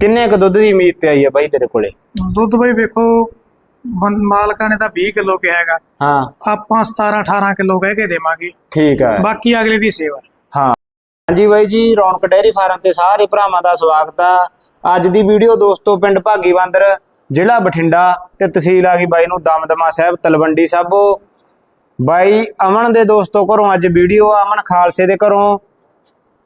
ਕਿੰਨੇ ਕ ਦੁੱਧ ਦੀ ਉਮੀਦ ਤੇ ਆਈ ਹੈ ਬਾਈ ਤੇਰੇ ਕੋਲੇ? ਦੁੱਧ ਬਈ ਵੇਖੋ ਬੰ- ਮਾਲਕਾਂ ਨੇ ਤਾਂ 20 ਕਿਲੋ ਕਿਹਾ ਹੈਗਾ। ਹਾਂ। ਆਪਾਂ 17 18 ਕਿਲੋ ਕਹਿ ਕੇ ਦੇਵਾਂਗੇ। ਠੀਕ ਹੈ ਬਾਕੀ ਅਗਲੇ ਦੀ ਸੇਵਾ। ਹਾਂ। ਹਾਂਜੀ ਬਾਈ ਜੀ ਰੌਣਕ ਡੈਰੀ ਫਾਰਮ ਤੇ ਸਾਰੇ ਭਰਾਵਾਂ ਦਾ ਸਵਾਗਤ ਆ। ਅੱਜ ਦੀ ਵੀਡੀਓ ਦੋਸਤੋ ਪਿੰਡ ਭਾਗੀ ਬੰਦਰ ਜ਼ਿਲ੍ਹਾ ਬਠਿੰਡਾ ਤੇ ਤਹਿਸੀਲ ਆ ਗਈ ਬਾਈ ਨੂੰ ਦਮਦਮਾ ਸਾਹਿਬ ਤਲਵੰਡੀ ਸਾਬੋ। ਬਾਈ ਅਮਨ ਦੇ ਦੋਸਤੋ ਘਰੋਂ ਅੱਜ ਵੀਡੀਓ ਆ। ਅਮਨ ਖਾਲਸੇ ਦੇ ਘਰੋਂ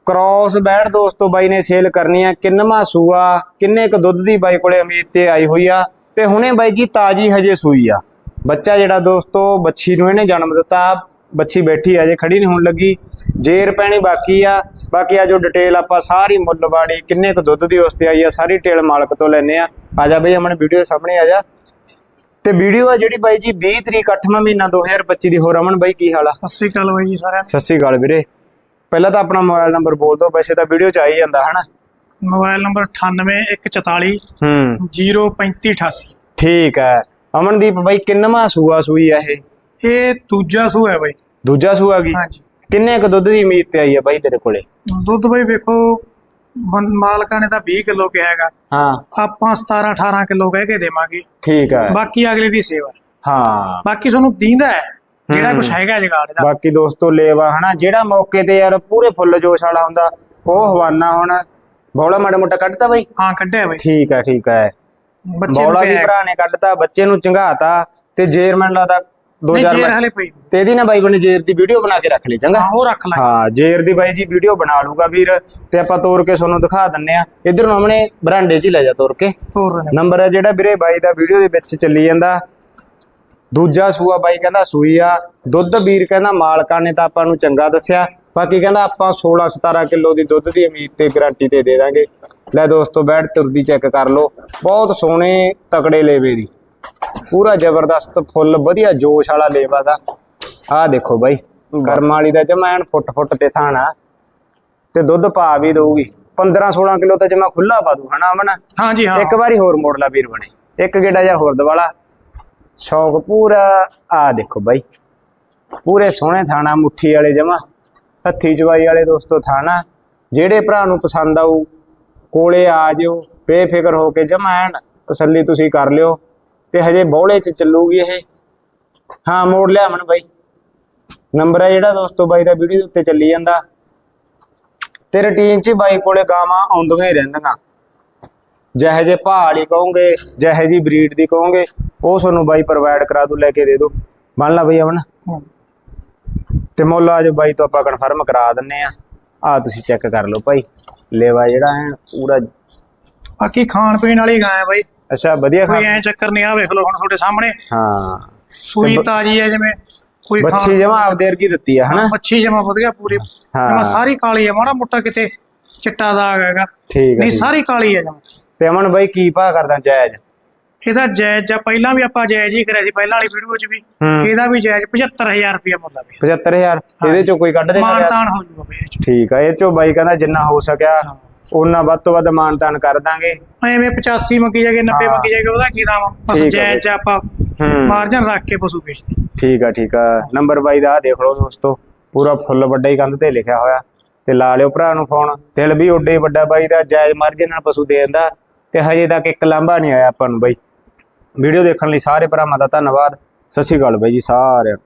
ਕ੍ਰੋਸ ਬੈੜ ਦੋਸਤੋ ਬਾਈ ਨੇ ਸੇਲ ਕਰਨੀ ਆ। ਕਿੰਨਵਾਂ ਸੂਆ ਕਿੰਨੇ ਕ ਦੁੱਧ ਦੀ ਬਾਈ ਕੋਲੇ ਉਮੀਦ ਤੇ ਆਈ ਹੋਈ ਆ। ਤੇ ਹੁਣੇ ਬਾਈ ਜੀ ਤਾਜੀ ਹਜੇ ਸੂਈ ਆ। ਬੱਚਾ ਜਿਹੜਾ ਦੋਸਤੋ ਬੱਚੀ ਨੂੰ ਇਹਨੇ ਜਨਮ ਦਿੱਤਾ। ਬੱਚੀ ਬੈਠੀ ਆ ਜੇ ਖੜੀ ਨਹੀਂ ਹੋਣ ਲੱਗੀ। ਜੇਰ ਪੈਣੀ ਬਾਕੀ ਆ। ਬਾਕੀ ਆ ਜੋ ਡਿਟੇਲ ਆਪਾਂ ਸਾਰੀ ਮੁੱਲਵਾੜੀ ਕਿੰਨੇ ਕ ਦੁੱਧ ਦੀ ਉਸ ਤੇ ਆਈ ਆ ਸਾਰੀ ਟੇਲ ਮਾਲਕ ਤੋਂ ਲੈਨੇ ਆ। ਆ ਜਾ ਬਈ ਆਪਣੇ ਵੀਡੀਓ ਦੇ ਸਾਹਮਣੇ ਆ ਜਾ। ਤੇ ਵੀਡੀਓ ਆ ਜਿਹੜੀ ਬਾਈ ਜੀ 20 ਤਰੀਕ 8ਵਾਂ ਮਹੀਨਾ 2025 ਦੀ। ਹੋਰ ਅਮਨ ਬਾਈ ਕੀ ਹਾਲ ਆ? ਸਤਿ ਸ੍ਰੀ ਅਕਾਲ ਬਾਈ ਜੀ ਸਾਰਿਆਂ ਸਤਿ ਸ਼੍ਰੀ ਅਕਾਲ ਵੀਰੇ। ਪਹਿਲਾਂ ਤਾਂ ਆਪਣਾ ਮੋਬਾਈਲ ਨੰਬਰ ਬੋਲ ਦਿਓ ਵੈਸੇ ਤਾਂ ਵੀਡੀਓ ਚ ਆ ਹੀ ਜਾਂਦਾ ਹਨਾ? ਮੋਬਾਈਲ ਨੰਬਰ 98144 ਹੂੰ। 03588 ਠੀਕ ਹੈ। ਅਮਨਦੀਪ ਬਾਈ ਕਿੰਨਵਾਂ ਸੂਆ ਸੂਈ ਆ ਇਹ? ਇਹ ਦੂਜਾ ਸੂ ਹੈ ਬਾਈ। ਦੂਜਾ ਸੂਆ ਕੀ? ਹਾਂਜੀ। ਕਿੰਨੇ ਕ ਦੁੱਧ ਦੀ ਉਮੀਦ ਤੇ ਆਈ ਆ ਬਾਈ ਤੇਰੇ ਕੋਲੇ? ਦੁੱਧ ਬਈ ਵੇਖੋ ਬੰ- ਮਾਲਕਾਂ ਨੇ ਤਾਂ 20 ਕਿਲੋ ਕਿਹਾ ਹੈਗਾ। ਹਾਂ। ਆਪਾਂ 17 18 ਕਿਲੋ ਕਹਿ ਕੇ ਦੇਵਾਂਗੇ। ਠੀਕ ਹੈ। ਬਾਕੀ ਅਗਲੇ ਦੀ ਸੇਵਾ। ਹਾਂ। ਬਾਕੀ ਤੁਹਾਨੂੰ ਦੀਂਦਾ ਹੈ। ਜਿਹੜਾ। ਕੁਝ ਹੈਗਾ ਜਗਾੜ ਦਾ। ਬਾਕੀ ਦੋਸਤੋ ਲੇਵਾ ਹਨਾ ਜਿਹੜਾ ਮੌਕੇ ਤੇ ਯਾਰ ਪੂਰੇ ਫੁੱਲ ਜੋਸ਼ ਵਾਲਾ ਹੁੰਦਾ ਉਹ ਹਵਾਨਾ ਹੁਣ। ਬੌਲਾ ਮਾੜਾ ਮੋਟਾ ਕੱਢਤਾ ਬਾਈ? ਹਾਂ ਕੱਢਿਆ ਬਾਈ। ਠੀਕ ਹੈ ਠੀਕ ਨੂੰ ਬੌਲਾ ਵੀ ਭਰਾ ਨੇ ਕੱਢਤਾ ਬੱਚੇ ਨੂੰ ਚੰਗਾਤਾ ਤੇ ਜੇਰਮੈਨ ਲਾਦਾ ਨਹੀਂ 2000 ਜੇਰ ਹਲੇ ਪਈ ਤੇ ਇਹਦੀ ਨਾ ਬਾਈ ਬਣੇ ਜੇਰ ਦੀ ਵੀਡੀਓ ਬਣਾ ਕੇ ਰੱਖ ਲਈ ਚੰਗਾ। ਹਾਂ ਉਹ ਰੱਖ ਲੈ ਹਾਂ ਜੇਰ ਦੀ ਬਾਈ ਜੀ ਵੀਡੀਓ ਬਣਾ ਲੂਗਾ ਵੀਰ ਤੇ ਆਪਾਂ ਤੋਰ ਕੇ ਤੁਹਾਨੂੰ ਦਿਖਾ ਦਿੰਨੇ ਆ। ਇਧਰ ਨੂੰ ਆਪਣੇ ਬਰਾਂਡੇ 'ਚ ਹੀ ਲੈ ਜਾ ਤੋਰ ਕੇ। ਤੋਰ ਨੰਬਰ ਹੈ ਜਿਹੜਾ ਵੀਰੇ ਬਾਈ ਦਾ ਵੀਡੀਓ ਦੇ ਵਿੱਚ ਚੱਲੀ ਜਾਂਦਾ। ਦੂਜਾ ਸੂਆ ਬਾਈ ਕਹਿੰਦਾ ਸੂਈ ਆ ਦੁੱਧ ਵੀਰ ਕਹਿੰਦਾ ਮਾਲਕਾਂ ਨੇ ਤਾਂ ਆਪਾਂ ਨੂੰ ਚੰਗਾ ਦੱਸਿਆ। ਬਾਕੀ ਕਹਿੰਦਾ ਆਪਾਂ 16 17 ਕਿਲੋ ਦੀ ਦੁੱਧ ਦੀ ਉਮੀਦ ਤੇ ਗਾਰੰਟੀ ਤੇ ਦੇ ਦਾਂਗੇ ਲੈ ਦੋਸਤੋ ਬੈਠ ਤੁਰਦੀ ਚੈੱਕ ਕਰ ਲਓ। ਬਹੁਤ ਸੋਹਣੇ ਤਕੜੇ ਲੇਵੇ ਦੀ। ਪੂਰਾ ਜ਼ਬਰਦਸਤ ਫੁੱਲ ਵਧੀਆ ਜੋਸ਼ ਵਾਲਾ ਲੇਵਾ ਦਾ। ਆਹ ਦੇਖੋ ਬਾਈ ਕਰਮ ਵਾਲੀ ਦਾ ਜਮੈਨ ਫੁੱਟ ਫੁੱਟ ਤੇ ਥਾਣਾ। ਤੇ ਦੁੱਧ ਪਾ ਵੀ ਦਊਗੀ। 15 16 ਕਿਲੋ ਤਾਂ ਜਮਾ ਖੁੱਲਾ ਪਾ ਦੂ ਹਨਾ ਅਮਨ? ਹਾਂਜੀ ਹਾਂ। ਇੱਕ ਵਾਰੀ ਹੋਰ ਮੋੜ ਲਾ ਵੀਰ ਬਣੇ। ਇੱਕ ਗੇੜਾ ਜਾਂ ਹੋਰ ਦਵਾਲਾ ਸ਼ੌਕ ਪੂਰਾ ਆ ਦੇਖੋ ਬਾਈ। ਪੂਰੇ ਸੋਹਣੇ ਥਾਣਾ, ਮੁੱਠੀ ਵਾਲੇ ਜਮਾ ਹੱਥੀ ਜਵਾਈ ਵਾਲੇ ਦੋਸਤੋ ਥਾਣਾ। ਜਿਹੜੇ ਭਰਾ ਨੂੰ ਪਸੰਦ ਆਊ, ਕੋਲੇ ਆ ਜਿਓ, ਬੇਫਿਕਰ ਹੋ ਕੇ ਜਮਾ ਐਨ, ਤਸੱਲੀ ਤੁਸੀਂ ਕਰ ਲਿਓ, ਤੇ ਹਜੇ ਬੌਲੇ ਚ ਚੱਲੂਗੀ ਇਹ। ਹਾਂ, ਮੋੜ ਲਿਆ ਮਨ ਬਾਈ। ਨੰਬਰ ਹੈ ਜਿਹੜਾ ਦੋਸਤੋ ਬਾਈ ਦਾ ਵੀਡੀਓ ਦੇ ਉੱਤੇ ਚੱਲੀ ਜਾਂਦਾ। ਤੇ ਰੁਟੀਨ ਚ ਬਾਈ ਕੋਲੇ ਗਾਵਾਂ ਆਉਂਦੀਆਂ ਹੀ ਰਹਿੰਦੀਆਂ। ਜਿਹੇ ਜੇ ਭਾਅ ਵਾਲੀ ਕਹੋਗੇ, ਜਿਹੇ ਜੀ ਬਰੀਡ ਦੀ ਕਹੋਗੇ ਉਹ ਤੁਹਾਨੂੰ ਬਾਈ ਪ੍ਰੋਵਾਈਡ ਕਰਾ ਦੂ ਲੈ ਕੇ ਦੇ ਦੂ ਮੰਨ ਲਾ ਬਈ ਅਮਨ? ਤੇ ਮੁੱਲ ਅੱਜ ਬਾਈ ਤੋਂ ਆਪਾਂ ਕਨਫਰਮ ਕਰਾ ਦਿੰਨੇ ਆ। ਆ ਤੁਸੀਂ ਚੈੱਕ ਕਰ ਲਓ ਭਾਈ। ਲੇਵਾ ਜਿਹੜਾ ਹੈ ਪੂਰਾ ਬਾਕੀ ਖਾਣ ਪੀਣ ਵਾਲੀ ਗਾਂ ਹੈ ਬਾਈ? ਅੱਛਾ ਵਧੀਆ ਖਾ ਕੋਈ ਐ ਚੱਕਰ ਨਹੀਂ ਆ ਵੇਖ ਲਓ ਹੁਣ ਤੁਹਾਡੇ ਸਾਹਮਣੇ। ਹਾਂ। ਸੂਈ ਤਾਜੀ ਹੈ ਜਿਵੇਂ ਕੋਈ ਖਾਣ- ਬੱਚੀ ਜਮਾ ਆਪਦੇ ਵਰਗੀ ਦਿੱਤੀ ਆ ਹਨਾ? ਮੱਛੀ ਜਮਾ ਵਧੀਆ ਪੂਰੀ। ਹਾਂ। ਜਮਾ ਸਾਰੀ ਕਾਲੀ ਹੈ ਮਾੜਾ ਮੋਟਾ ਕਿਤੇ ਚਿੱਟਾ ਦਾਗ ਹੈਗਾ। ਠੀਕ ਹੈ ਨਹੀਂ। ਸਾਰੀ ਕਾਲੀ ਹੈ ਜਮਾ। ਤੇ ਅਮਨ ਬਾਈ ਕੀ ਭਾਅ ਕਰਦਾ ਜਾਇਜ਼? ਇਹਦਾ ਜਾਇਜ਼ ਜਾਂ ਪਹਿਲਾਂ ਵੀ ਆਪਾਂ ਜਾਇਜ਼ ਹੀ ਕਰਿਆ ਸੀ ਪਹਿਲਾਂ ਵਾਲੀ ਵੀਡੀਓ 'ਚ ਵੀ। ਹੂੰ। ਇਹਦਾ ਵੀ ਜਾਇਜ਼ 75000 ਰੁਪਏ ਮੁੱਲ ਆ ਵੀ। 75000 ਇਹਦੇ ਚੋਂ ਕੋਈ ਕੱਢ ਦੇਗਾ ਮਾਨਤਾਨ ਹੋ ਜੂਗਾ ਇਹ 'ਚ। ਠੀਕ ਆ ਇਹ ਚੋਂ ਬਾਈ ਕਹਿੰਦਾ ਜਿੰਨਾ ਹੋ ਸਕਿਆ ਉਹਨਾਂ ਵੱਧ ਤੋਂ ਵੱਧ ਮਾਨਤਾਨ ਕਰ ਦਾਂਗੇ। ਐਵੇਂ 85 ਮੰਗੀ ਜਾਗੇ 90 ਹਾਂ। ਮੰਗੀ ਜਾਗੇ ਉਹਦਾ ਕੀ ਬਸ ਠੀਕ ਆ ਜਾਇਜ਼ ਚ ਆਪਾਂ ਹੂੰ। ਮਾਰਜਨ ਰੱਖ ਕੇ ਪਸ਼ੂ ਵੇਚਦੇ ਠੀਕ ਆ ਠੀਕ ਆ। ਨੰਬਰ ਬਾਈ ਦਾ ਆਹ ਦੇਖ ਲਓ ਦੋਸਤੋ ਪੂਰਾ ਫੁੱਲ ਵੱਡਾ ਹੀ ਕੰਧ ਤੇ ਲਿਖਿਆ ਹੋਇਆ। ਤੇ ਲਾ ਲਿਓ ਭਰਾ ਨੂੰ ਫੋਨ ਦਿਲ ਵੀ ਓਡੇ ਵੱਡਾ ਬਾਈ ਦਾ ਜਾਇਜ਼ ਮਾਰਜਨ ਨਾਲ ਪਸ਼ੂ ਦੇ ਦਿੰਦਾ। ਤੇ ਹਜੇ ਤੱਕ ਇੱਕ ਲਾਂਭਾ ਨਹੀਂ ਆਇਆ ਆਪਾਂ ਨੂੰ ਬਾਈ। ਵੀਡੀਓ ਦੇਖਣ ਲਈ ਸਾਰੇ ਭਰਾਵਾਂ ਦਾ ਧੰਨਵਾਦ। ਸਤਿ ਸ਼੍ਰੀ ਅਕਾਲ ਬਾਈ ਜੀ ਸਾਰਿਆਂ